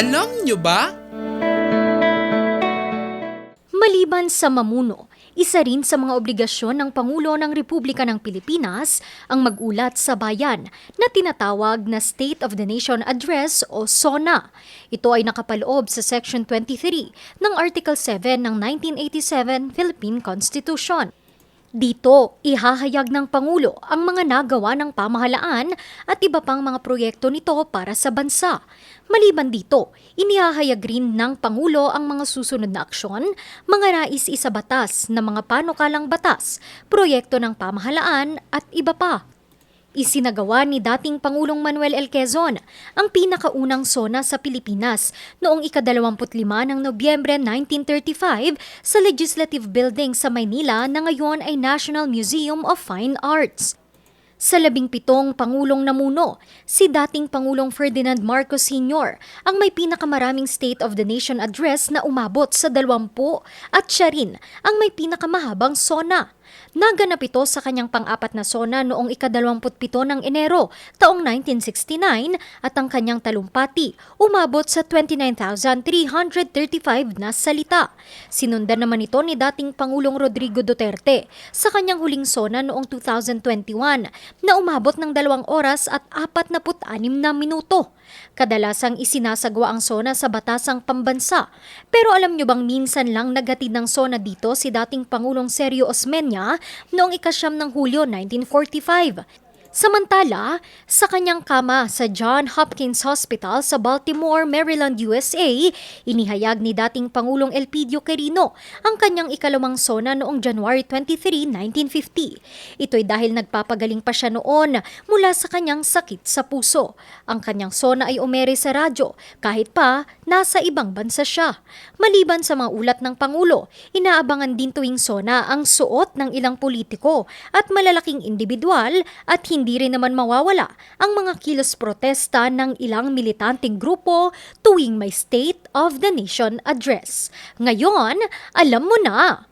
Alam nyo ba? Maliban sa mamuno, isa rin sa mga obligasyon ng Pangulo ng Republika ng Pilipinas ang magulat sa bayan na tinatawag na State of the Nation Address o SONA. Ito ay nakapaloob sa Section 23 ng Article 7 ng 1987 Philippine Constitution. Dito, ihahayag ng Pangulo ang mga nagawa ng pamahalaan at iba pang mga proyekto nito para sa bansa. Maliban dito, inihahayag rin ng Pangulo ang mga susunod na aksyon, mga nais isa batas na mga panukalang batas, proyekto ng pamahalaan at iba pa. Isinagawa ni dating Pangulong Manuel L. Quezon ang pinakaunang SONA sa Pilipinas noong ikadalawamput lima ng Nobyembre 1935 sa Legislative Building sa Maynila na ngayon ay National Museum of Fine Arts. Sa labing pitong Pangulong namuno, si dating Pangulong Ferdinand Marcos Sr. ang may pinakamaraming State of the Nation address na umabot sa dalawampu at siya rin ang may pinakamahabang SONA. Naganap ito sa kanyang pang-apat na SONA noong ikadalawamput-pito ng Enero taong 1969 at ang kanyang talumpati umabot sa 29,335 na salita. Sinundan naman ito ni dating Pangulong Rodrigo Duterte sa kanyang huling SONA noong 2021 na umabot ng dalawang oras at 46 na minuto. Kadalasang isinasagawa ang SONA sa batasang pambansa. Pero alam nyo bang minsan lang naghatid ng SONA dito si dating Pangulong Sergio Osmeña noong ikasyam ng Hulyo 1945. Samantala, sa kanyang kama sa John Hopkins Hospital sa Baltimore, Maryland, USA, inihayag ni dating Pangulong Elpidio Quirino ang kanyang ikalawang sona noong January 23, 1950. Ito'y dahil nagpapagaling pa siya noon mula sa kanyang sakit sa puso. Ang kanyang sona ay umere sa radyo kahit pa nasa ibang bansa siya. Maliban sa mga ulat ng Pangulo, inaabangan din tuwing sona ang suot ng ilang politiko at malalaking individual at hindi rin naman mawawala ang mga kilos protesta ng ilang militanteng grupo tuwing may State of the Nation address. Ngayon, alam mo na!